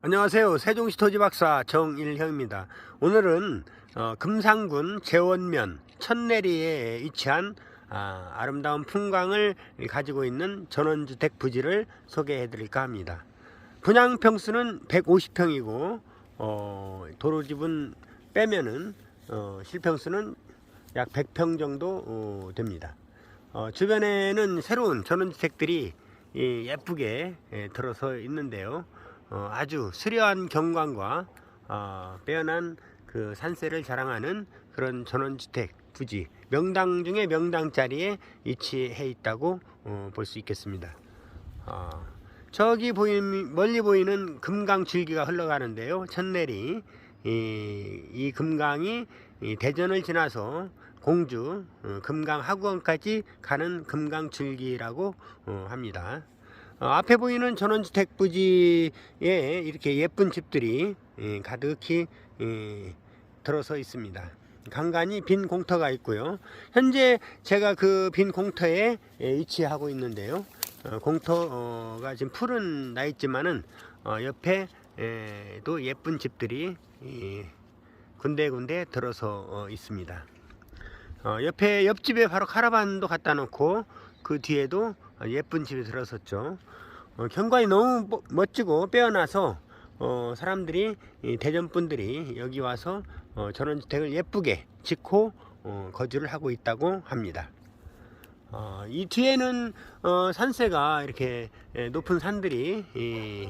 안녕하세요. 세종시 토지 박사 정일형입니다. 오늘은 어, 금산군 재원면 천내리에 위치한 아, 아름다운 풍광을 가지고 있는 전원주택 부지를 소개해 드릴까 합니다. 분양 평수는 150평이고 어, 도로집은 빼면은 어, 실평수는 약 100평 정도 어, 됩니다. 어, 주변에는 새로운 전원주택들이 이, 예쁘게 예, 들어서 있는데요. 어, 아주 수려한 경관과 어, 빼어난 그 산세를 자랑하는 그런 전원주택 부지 명당 중에 명당 자리에 위치해 있다고 어, 볼수 있겠습니다. 어, 저기 보이는 멀리 보이는 금강 줄기가 흘러가는데요. 천내리 이, 이 금강이 이 대전을 지나서 공주 어, 금강 하구원까지 가는 금강 줄기라고 어, 합니다. 어, 앞에 보이는 전원주택 부지에 이렇게 예쁜 집들이 예, 가득히 예, 들어서 있습니다. 간간히 빈 공터가 있고요. 현재 제가 그 빈 공터에 예, 위치하고 있는데요. 어, 공터가 지금 풀은 나 있지만은 어, 옆에 에, 또 예쁜 집들이 이, 군데군데 들어서 어, 있습니다. 어, 옆에 옆집에 바로 카라반도 갖다 놓고 그 뒤에도 예쁜 집이 들어섰죠. 어, 경관이 너무 뭐- 멋지고 빼어나서 어, 사람들이 이 대전 분들이 여기 와서 어, 전원주택을 예쁘게 짓고 어, 거주를 하고 있다고 합니다. 어, 이 뒤에는 어, 산세가 이렇게 예, 높은 산들이 이,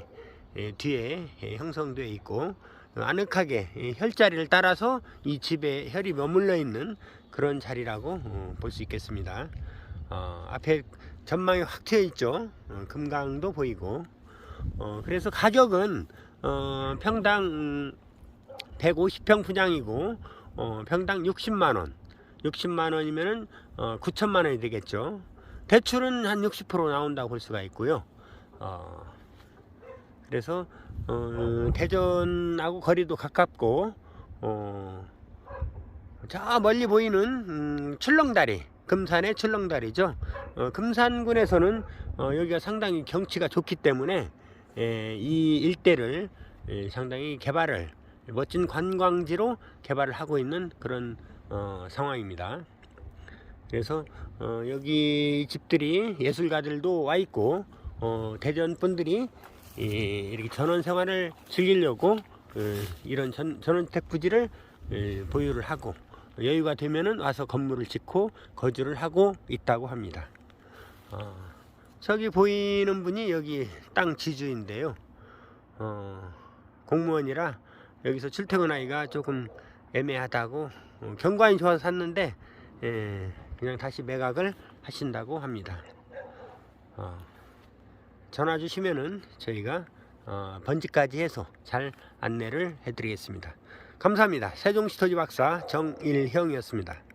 예, 뒤에 예, 형성되어 있고 어, 아늑하게 이 혈자리를 따라서 이 집에 혈이 머물러 있는 그런 자리라고 어, 볼수 있겠습니다. 어, 앞에 전망이 확 트여 있죠. 어, 금강도 보이고. 어, 그래서 가격은 어, 평당 음, 150평 분양이고 어, 평당 60만 원. 60만 원이면은 어, 9천만 원이 되겠죠. 대출은 한 60% 나온다고 볼 수가 있고요. 어, 그래서 어, 대전하고 거리도 가깝고 어, 저 멀리 보이는 음, 출렁다리 금산의 출렁다리죠. 어, 금산군에서는 어, 여기가 상당히 경치가 좋기 때문에 에, 이 일대를 에, 상당히 개발을 멋진 관광지로 개발을 하고 있는 그런 어, 상황입니다. 그래서 어, 여기 집들이 예술가들도 와 있고 어, 대전 분들이 이, 이렇게 전원 생활을 즐기려고 어, 이런 전, 전원택 부지를 에, 보유를 하고 여유가 되면은 와서 건물을 짓고 거주를 하고 있다고 합니다. 어, 저기 보이는 분이 여기 땅 지주인데요. 어, 공무원이라 여기서 출퇴근하기가 조금 애매하다고 어, 경관이 좋아서 샀는데 예, 그냥 다시 매각을 하신다고 합니다. 어, 전화 주시면은 저희가 어, 번지까지 해서 잘 안내를 해드리겠습니다. 감사합니다. 세종시 토지 박사 정일형이었습니다.